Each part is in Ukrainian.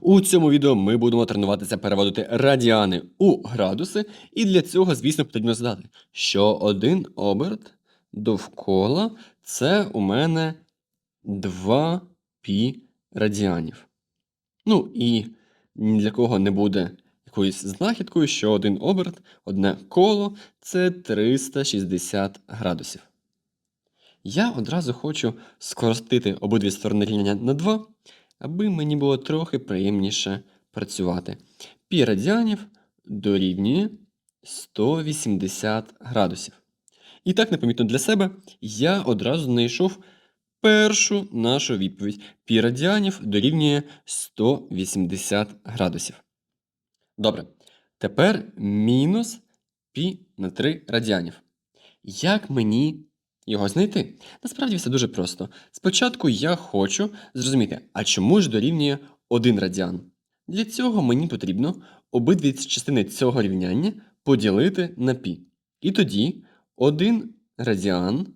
У цьому відео ми будемо тренуватися переводити радіани у градуси, і для цього, звісно, потрібно знати, що один оберт довкола це у мене 2 пі радіанів. Ну і ні для кого не буде якоюсь знахідкою, що один оберт, одне коло це 360 градусів. Я одразу хочу скоротити обидві сторони рівняння на 2, аби мені було трохи приємніше працювати. Пі радіанів дорівнює 180 градусів. І так, непомітно для себе, я одразу знайшов першу нашу відповідь. Пі радіанів дорівнює 180 градусів. Добре. Тепер мінус пі на 3 радіанів. Як мені його знайти? Насправді все дуже просто. Спочатку я хочу зрозуміти, а чому ж дорівнює 1 радіан? Для цього мені потрібно обидві частини цього рівняння поділити на пі. І тоді 1 радіан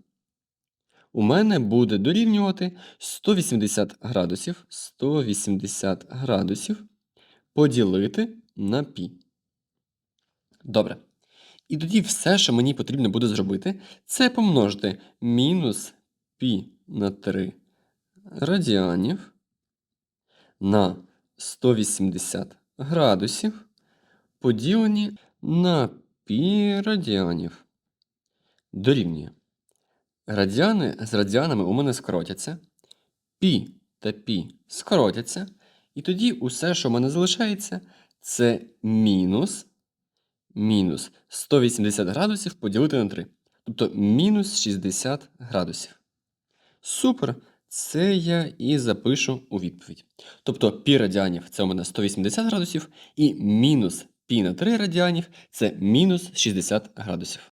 у мене буде дорівнювати 180 градусів, 180 градусів поділити на пі. Добре. І тоді все, що мені потрібно буде зробити, це помножити мінус пі на 3 радіанів на 180 градусів поділені на пі радіанів. Дорівнює. Радіани з радіанами у мене скоротяться. Пі та пі скоротяться. І тоді усе, що в мене залишається, це мінус, мінус 180 градусів поділити на 3. Тобто мінус 60 градусів. Супер! Це я і запишу у відповідь. Тобто пі радіанів це у мене 180 градусів, і мінус пі на 3 радіанів це мінус 60 градусів.